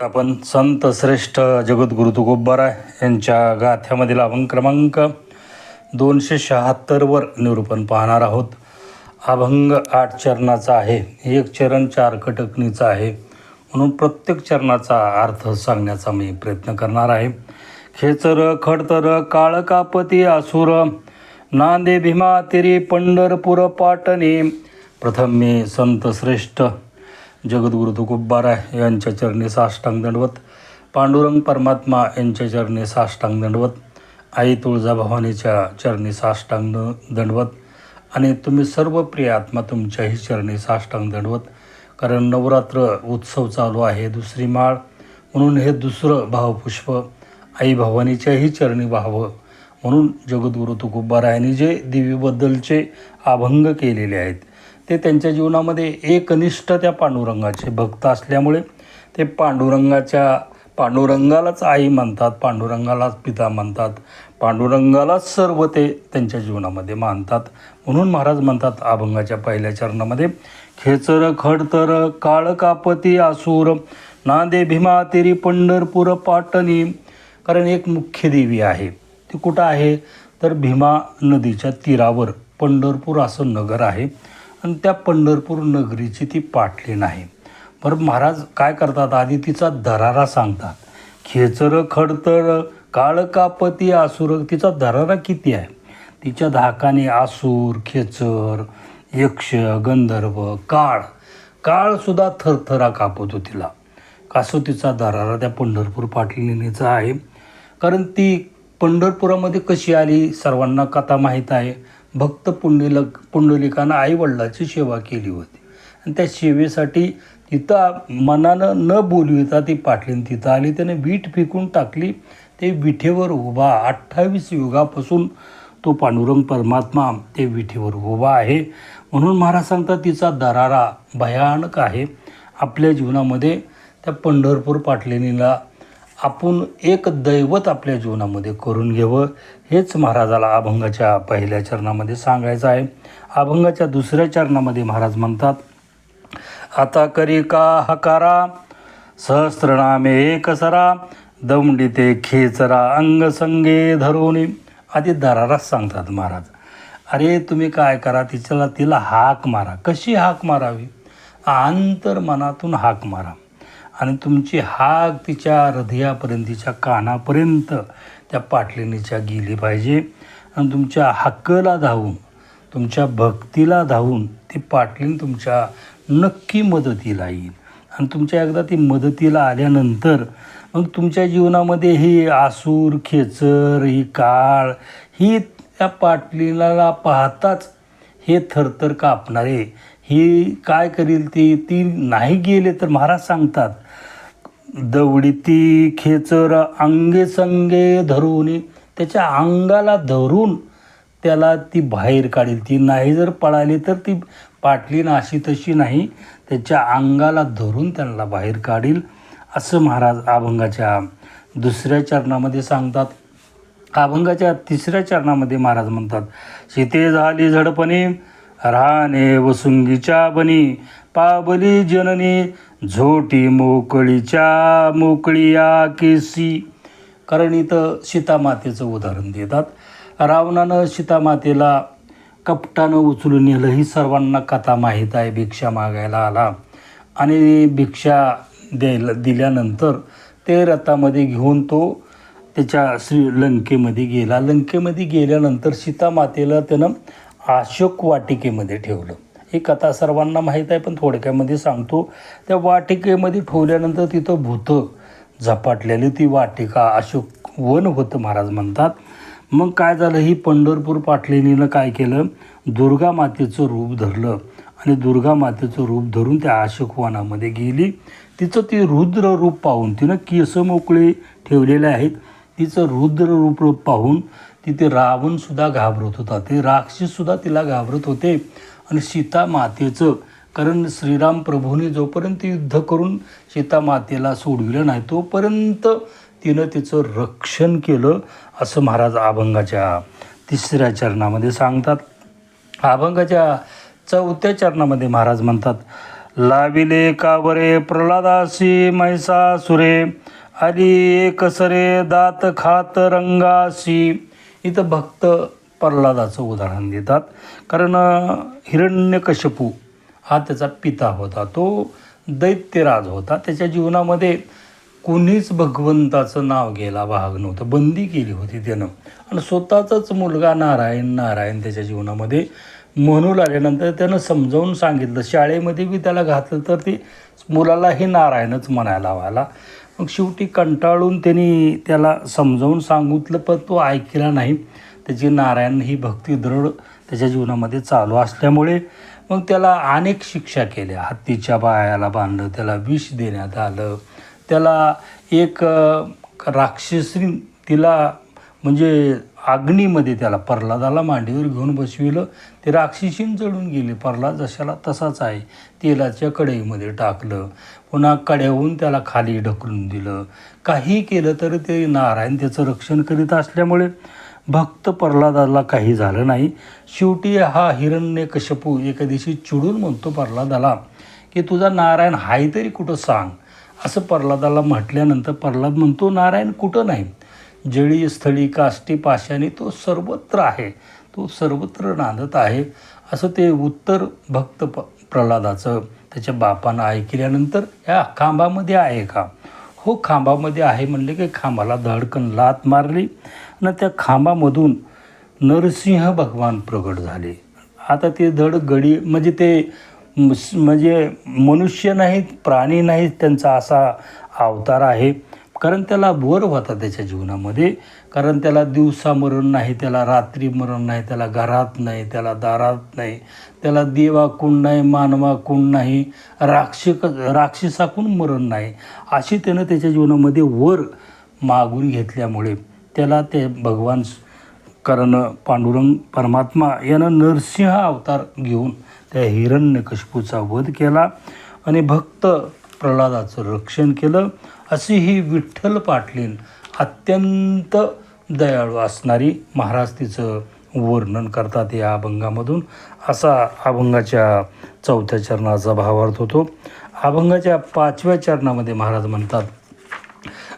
आपण संत श्रेष्ठ जगद्गुरु तुकोबाराय यांच्या गाथ्यामधील अभंग क्रमांक दोनशे शहात्तरवर निरूपण पाहणार आहोत. अभंग आठ चरणाचा आहे एक चरण चार कटकणीचा आहे. म्हणून प्रत्येक चरणाचा अर्थ सांगण्याचा मी प्रयत्न करणार आहे. खेचर खडतर काळकापती आसुर नांदे भीमा तिरी पंढरपूर पाटणे. प्रथम मी संत श्रेष्ठ जगद्गुरु तुकोबारा यांच्या चरणी साष्टांग दंडवत. पांडुरंग परमात्मा यांच्या चरणी साष्टांग दंडवत. आई तुळजाभवानीच्या चरणी साष्टांग दंडवत. आणि तुम्ही सर्व प्रिय आत्मा तुमच्याही चरणी साष्टांग दंडवत. कारण नवरात्र उत्सव चालू आहे दुसरी माळ. म्हणून हे दुसरं भावपुष्प आई भवानीच्याही चरणी व्हावं. म्हणून जगद्गुरु तुकोबारा जे देवीबद्दलचे अभंग केलेले आहेत ते त्यांच्या जीवनामध्ये एकनिष्ठ त्या पांडुरंगाचे भक्त असल्यामुळे ते पांडुरंगाच्या पांडुरंगालाच आई म्हणतात पांडुरंगालाच पिता म्हणतात पांडुरंगालाच सर्व ते त्यांच्या जीवनामध्ये मानतात. म्हणून महाराज म्हणतात अभंगाच्या पहिल्या चरणामध्ये खेचर खडतर काळकापती आसूर नांदे भीमा तेरी पंढरपूर पाटणी. कारण एक मुख्य देवी आहे. ती कुठं आहे? तर भीमा नदीच्या तीरावर पंढरपूर असं नगर आहे. आणि त्या पंढरपूर नगरीची ती पाटली नाही. बरं महाराज काय करतात? आधी तिचा दरारा सांगतात. खेचर खडतर काळकापती आसूर तिचा दरारा किती आहे? तिच्या धाकाने आसूर खेचर यक्ष गंधर्व काळ काळसुद्धा थरथरा कापतो तिला. कसं तिचा दरारा त्या पंढरपूर पाटलीनेचा आहे? कारण ती पंढरपुरामध्ये कशी आली? सर्वांना कथा माहीत आहे. भक्त पुंडलिक पुंडलिकानं आईवडिलाची सेवा केली होती. आणि त्या सेवेसाठी तिथं मनानं न बोलविता ती पाटलीन तिथं आली. त्याने वीट फेकून टाकली. ते विठेवर उभा अठ्ठावीस युगापासून तो पांडुरंग परमात्मा ते विठेवर उभा आहे. म्हणून महाराज सांगतात तिचा दरारा भयानक आहे. आपल्या जीवनामध्ये त्या पंढरपूर पाटलिनीला आपण एक दैवत आपल्या जीवनामध्ये करून घ्यावं हेच महाराजाला अभंगाच्या पहिल्या चरणामध्ये सांगायचं आहे. अभंगाच्या दुसऱ्या चरणामध्ये महाराज म्हणतात आता करी का हकारा? सहस्त्रनामे एकसरा. दमडिते खेचरा अंगसंगे धरोणी आधी दराराच सांगतात महाराज अरे तुम्ही काय करा? तिच्याला तिला हाक मारा. कशी हाक मारावी? अंतर्मनातून हाक मारा. आणि तुमची हाक तिच्या हृदयापर्यंत तिच्या कानापर्यंत त्या पाटलिनीच्या गेली पाहिजे. आणि तुमच्या हक्कला धावून तुमच्या भक्तीला धावून ती पाटलीन तुमच्या नक्की मदतीला येईल. आणि तुमच्या एकदा ती मदतीला आल्यानंतर मग तुमच्या जीवनामध्ये ही आसूर खेचर ही काळ ही त्या पाटलीला पाहताच हे थरथर कापणारे ही काय करील ती ती नाही गेले तर महाराज सांगतात दवडी ती खेचर अंगे संगे धरून. त्याच्या अंगाला धरून त्याला ती बाहेर काढेल. ती नाही जर पळाली तर ती पाटली अशी तशी नाही. त्याच्या अंगाला धरून त्यांना बाहेर काढील. असं महाराज अभंगाच्या दुसऱ्या चरणामध्ये सांगतात. अभंगाच्या तिसऱ्या चरणामध्ये महाराज म्हणतात शिते झाली झडपणे राहणे वसुंगीच्या बनी पाबली जननी झोटी मोकळीच्या मोकळीया केसी. कारण इथं सीतामातेचं उदाहरण देतात. रावणानं सीतामातेला कपटानं उचलून नेलं. ही सर्वांना कथा माहीत आहे. भिक्षा मागायला आला. आणि भिक्षा द्यायला दिल्यानंतर ते रथामध्ये घेऊन तो त्याच्या श्री लंकेमध्ये गेला. लंकेमध्ये गेल्यानंतर सीतामातेला त्यानं अशोक वाटिकेमध्ये ठेवलं. ही कथा सर्वांना माहीत आहे पण थोडक्यामध्ये सांगतो. त्या वाटिकेमध्ये ठेवल्यानंतर तिथं भूतं झपाटलेली ती वाटिका अशोक वन होतं महाराज म्हणतात. मग काय झालं? ही पंढरपूर पाटलिनीनं काय केलं? दुर्गा मातेचं रूप धरलं आणि दुर्गा मातेचं रूप धरून त्या अशोक वनामध्ये गेली. तिचं ती रुद्र रूप पाहून तिनं केस मोकळे ठेवलेले आहेत. तिचं रुद्र रूप पाहून तिथे रावणसुद्धा घाबरत होता. ते राक्षससुद्धा तिला घाबरत होते. आणि सीता मातेचं. कारण श्रीराम प्रभूने जोपर्यंत युद्ध करून सीता मातेला सोडविलं नाही तोपर्यंत तिनं तिचं रक्षण केलं असं महाराज अभंगाच्या तिसऱ्या चरणामध्ये सांगतात. अभंगाच्या चौथ्या चरणामध्ये महाराज म्हणतात लाविले कावरे प्रल्हादासी मैसासुरे आली एकसरे दात खात रंगासी. इथं भक्त प्रल्हादाचं उदाहरण देतात. कारण हिरण्यकशपू हा त्याचा पिता होता. तो दैत्यराज होता. त्याच्या जीवनामध्ये कोणीच भगवंताचं नाव घ्यायला भाग नव्हतं. बंदी केली होती त्यानं. आणि स्वतःचाच मुलगा नारायण नारायण त्याच्या जीवनामध्ये म्हणू लागल्यानंतर त्यानं समजावून सांगितलं. शाळेमध्ये बी त्याला घातलं तर ते मुलालाही नारायणच म्हणायला व्हायला मग शेवटी कंटाळून त्यांनी त्याला समजावून सांगितलं पण तो ऐकला नाही. त्याची नारायण ही भक्ती दृढ त्याच्या जीवनामध्ये चालू असल्यामुळे मग त्याला अनेक शिक्षा केल्या. हत्तीच्या पायाला बांधलं त्याला विष देण्यात आलं. त्याला एक अ, राक्षसी तिला म्हणजे अग्नीमध्ये त्याला प्रल्हादाला मांडीवर घेऊन बसविलं. ते राक्षसीन चढून गेले. प्रल्हाद जशाला तसाच आहे. तेलाच्या कढईमध्ये टाकलं. पुन्हा कड्याहून त्याला खाली ढकलून दिलं. काही केलं तरी ते नारायण त्याचं रक्षण करीत असल्यामुळे भक्त प्रल्हादाला काही झालं नाही. शेवटी हा हिरण्य कशपू एका दिवशी चिडून म्हणतो प्रल्हादाला की तुझा नारायण हाय तरी कुठं सांग? असं प्रल्हादाला म्हटल्यानंतर प्रल्हाद म्हणतो नारायण कुठं नाही? जळी स्थळी काष्टी पाशाने तो सर्वत्र आहे. तो सर्वत्र नांदत आहे. असं ते उत्तर भक्त प प्रल्हादाचं त्याच्या बापानं ऐकल्यानंतर या खांबामध्ये आहे का? हो खांबामध्ये आहे. म्हणले की खांबाला धडकन लात मारली. आणि त्या खांबामधून नरसिंह भगवान प्रगट झाले. आता ते धड गडी म्हणजे ते म्हणजे मनुष्य नाहीत प्राणी नाहीत त्यांचा असा अवतार आहे. कारण त्याला वर होता त्याच्या जीवनामध्ये. कारण त्याला दिवसा मरण नाही त्याला रात्री मरण नाही त्याला घरात नाही त्याला दारात नाही त्याला देवा कोण नाही मानवा कोण नाही राक्षक राक्षसाकून मरण नाही. अशी त्यानं त्याच्या जीवनामध्ये वर मागून घेतल्यामुळे त्याला ते भगवान कारण पांडुरंग परमात्मा यानं नरसिंह अवतार घेऊन त्या हिरण्यकशपूचा वध केला आणि भक्त प्रल्हादाचं रक्षण केलं. अशी ही विठ्ठल पाटलीन अत्यंत दयाळू असणारी महाराज तिचं वर्णन करतात या अभंगामधून. असा अभंगाच्या चौथ्या चरणाचा भावार्थ होतो. अभंगाच्या पाचव्या चरणामध्ये महाराज म्हणतात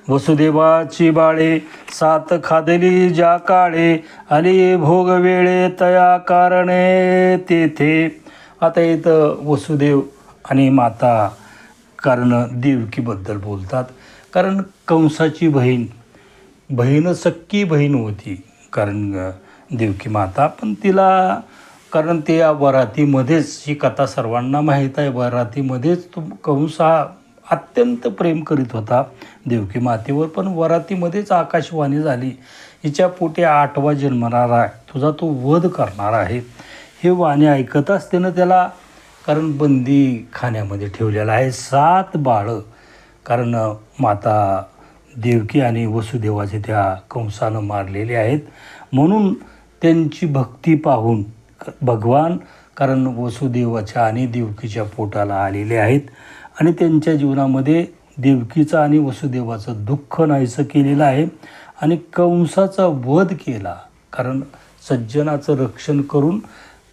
वसुदेवाची बाळे सात खादली ज्या काळे आली भोग वेळे तया कारणे तेथे. आता इथं वसुदेव आणि माता कारण देवकीबद्दल बोलतात. कारण कंसाची बहीण बहीण सक्की बहीण होती. कारण देवकी माता. पण तिला कारण ते या वरातीमध्येच ही कथा सर्वांना माहीत आहे. वरातीमध्येच तो कंस हा अत्यंत प्रेम करीत होता. देवकी मातेवर पण वरातीमध्येच आकाशवाणी झाली. हिच्या पोटी आठवा जन्मणार आहे. तुझा तो वध करणार आहे. हे वाणी ऐकताच त्यानं त्याला कारण बंदी खाण्यामध्ये ठेवलेला आहे सात बाळं. कारण माता देवकी आणि वसुदेवाचे त्या कंसानं मारलेले आहेत. म्हणून त्यांची भक्ती पाहून भगवान कारण वसुदेवाच्या आणि देवकीच्या पोटाला आलेले आहेत. आणि त्यांच्या जीवनामध्ये देवकीचं आणि वसुदेवाचं दुःख नाहीसं केलेलं आहे. आणि कंसाचा वध केला. कारण सज्जनाचं रक्षण करून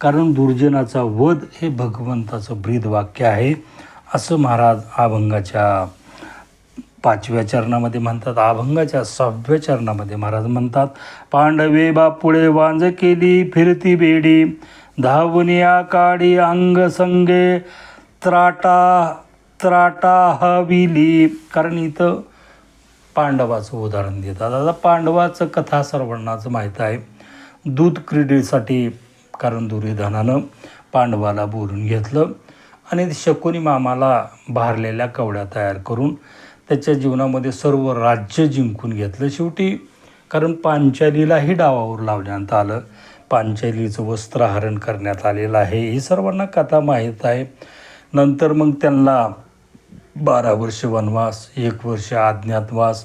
कारण दुर्जनाचा वध हे भगवंताचं ब्रीद वाक्य आहे. असं महाराज अभंगाच्या पाचव्या चरणामध्ये म्हणतात. अभंगाच्या सहाव्या चरणामध्ये महाराज म्हणतात पांडवे बापुळे वांज केली फिरती बेडी धावनिया काडी अंग संगे त्राटा त्राटा हविली कारण इथं पांडवाचं उदाहरण देतात. आता पांडवाचं कथा सर्वांनाचं माहीत आहे. दूध क्रीडेसाठी कारण दुर्योधनानं पांडवाला बोलून घेतलं आणि शकुनी मामाला भारलेल्या कवड्या तयार करून त्याच्या जीवनामध्ये सर्व राज्य जिंकून घेतलं. शेवटी कारण पांचालीलाही डावावर लावण्यात आलं. पांचालीचं वस्त्रहरण करण्यात आलेलं आहे. ही सर्वांना कथा माहीत आहे. नंतर मग त्यांना बारा वर्ष वनवास एक वर्ष अज्ञातवास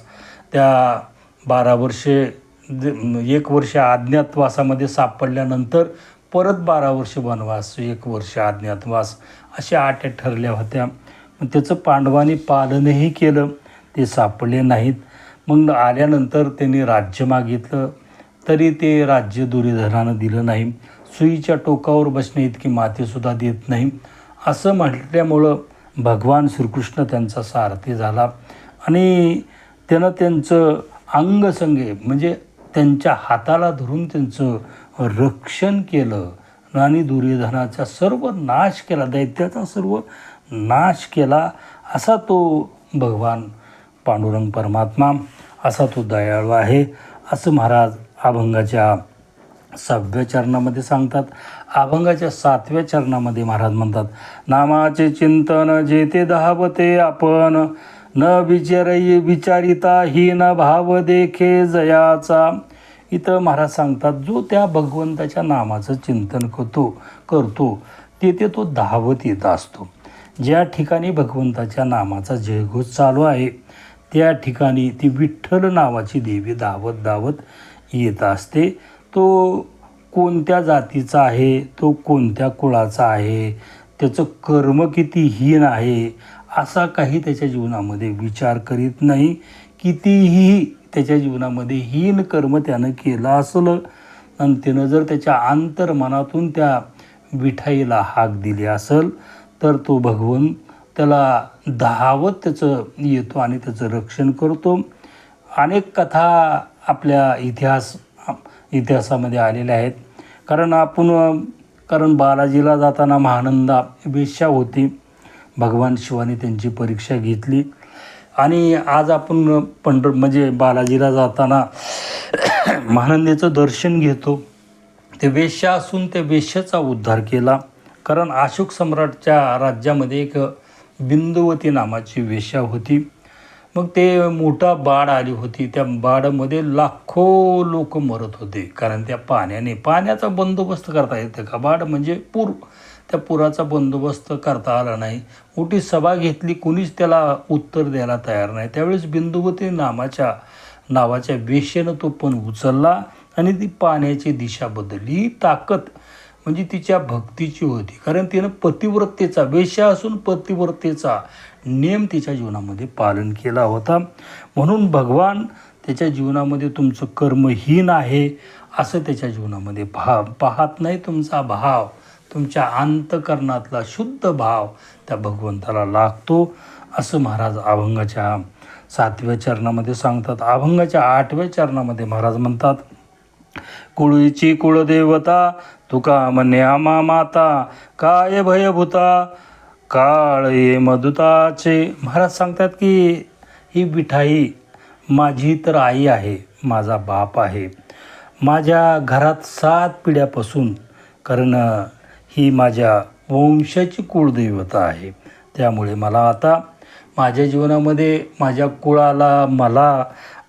त्या बारा वर्षे एक वर्ष अज्ञातवासामध्ये सापडल्यानंतर परत बारा वर्ष वनवास एक वर्ष अज्ञातवास अशा आट्या ठरल्या होत्या. मग त्याचं पांडवांनी पालनही केलं. ते सापडले नाहीत. मग आल्यानंतर त्यांनी राज्य मागितलं. तरी ते राज्य दुर्योधनानं दिलं नाही. सुईच्या टोकावर बसणे इतकी मातेसुद्धा देत नाही. असं म्हटल्यामुळं भगवान श्रीकृष्ण त्यांचा सारथी झाला. आणि त्यानं त्यांचं अंगसंगे म्हणजे त्यांच्या हाताला धरून त्यांचं रक्षण केलं. आणि दुर्योधनाचा सर्व नाश केला दैत्याचा सर्व नाश केला. असा तो भगवान पांडुरंग परमात्मा असा तो दयाळू आहे. असं महाराज अभंगाच्या सहाव्या चरणामध्ये सांगतात. अभंगाच्या सातव्या चरणामध्ये महाराज म्हणतात नामाचे चिंतन जेते दहावते आपण न विचारई विचारिता ही न भाव देखे जयाचा. इथं महाराज सांगतात जो त्या भगवंताच्या नामाचं चिंतन करतो करतो तेथे तो धावत येत असतो. ज्या ठिकाणी भगवंताच्या नामाचा जयघोष चालू आहे त्या ठिकाणी ती विठ्ठल नावाची देवी धावत धावत येत असते. तो कोणत्या जातीचा आहे तो कोणत्या कुळाचा आहे त्याचं कर्म किती हीन आहे असा काही त्याच्या जीवनामध्ये विचार करीत नाही. कितीही त्याच्या जीवनामध्ये हीन कर्म त्यानं केलं असलं आणि त्यानं जर त्याच्या आंतरमनातून त्या विठाईला हाक दिली असेल तर तो भगवन त्याला धावत त्याचं येतो आणि त्याचं रक्षण करतो. अनेक कथा आपल्या इतिहास इतिहासामध्ये आलेल्या आहेत. कारण आपण कारण बालाजीला जाताना महानंदा वेश्या होती. भगवान शिवाने त्यांची परीक्षा घेतली. आणि आज आपण पंढर म्हणजे बालाजीला जाताना महानंदेचं दर्शन घेतो. ते वेश्या असून त्या वेश्याचा उद्धार केला. कारण अशोक सम्राटच्या राज्यामध्ये एक बिंदुवती नामाची वेश्या होती. मग ते मोठा बाढ आली होती. त्या बाढमध्ये लाखो लोक मरत होते. कारण त्या पाण्याने पाण्याचा बंदोबस्त करता येतं का? बाढ म्हणजे पूर. त्या पुराचा बंदोबस्त करता आला नाही. मोठी सभा घेतली. कुणीच त्याला उत्तर द्यायला तयार नाही. त्यावेळेस बिंदुवती नामाच्या नावाच्या वेशेनं तो पण उचलला आणि ती पाण्याची दिशा बदलली. ही ताकद म्हणजे तिच्या भक्तीची होती. कारण तिनं पतिव्रतेचा वेश्या असून पतिव्रतेचा नियम तिच्या जीवनामध्ये पालन केला होता. म्हणून भगवान त्याच्या जीवनामध्ये तुमचं कर्महीन आहे असं त्याच्या जीवनामध्ये भा पाहत नाही तुमचा भाव. तुमच्या अंतकरणातला शुद्ध भाव त्या भगवंताला लागतो असं महाराज अभंगाच्या सातव्या चरणामध्ये सांगतात. अभंगाच्या आठव्या चरणामध्ये महाराज म्हणतात कुळीची कुळदेवता तुका मन्यामा माता काय भयभूता? काळ ये मधुताचे. महाराज सांगतात की ही विठाई माझी तर आई आहे माझा बाप आहे. माझ्या घरात सात पिढ्यापासून कारण ही माझ्या वंशाची कुळदैवता आहे. त्यामुळे मला आता माझ्या जीवनामध्ये माझ्या कुळाला मला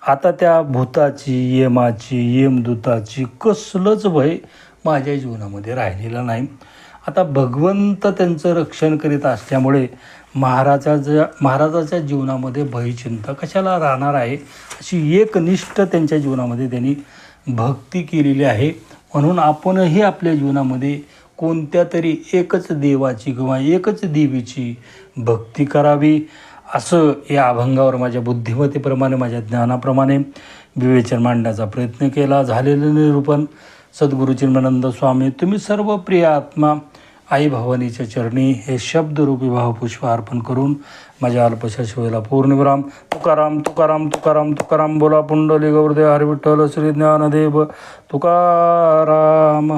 आता त्या भूताची यमाची यमदूताची कसलंच भय माझ्या जीवनामध्ये राहिलेला नाही. आता भगवंत त्यांचं रक्षण करीत असल्यामुळे महाराजाच्या महाराजाच्या जीवनामध्ये भयचिंता कशाला राहणार आहे? अशी एकनिष्ठ त्यांच्या जीवनामध्ये त्यांनी भक्ती केलेली आहे. म्हणून आपणही आपल्या जीवनामध्ये कोणत्या तरी एकच देवाची किंवा एकच देवीची भक्ती करावी असं या अभंगावर माझ्या बुद्धिमत्तेप्रमाणे माझ्या ज्ञानाप्रमाणे विवेचन मांडण्याचा प्रयत्न केला. झालेलं निरूपण सद्गुरु चिन्मानंद स्वामी तुम्ही सर्व प्रिय आत्मा आई भवानीच्या चरणी हे शब्दरूपी भावपुष्प अर्पण करून माझ्या अल्पशा शिवेला पूर्णविराम तुकाराम तुकाराम तुकाराम तुकाराम बोला पुंडली गौरदेव हरिविठ्ठल श्री ज्ञानदेव तुकाराम.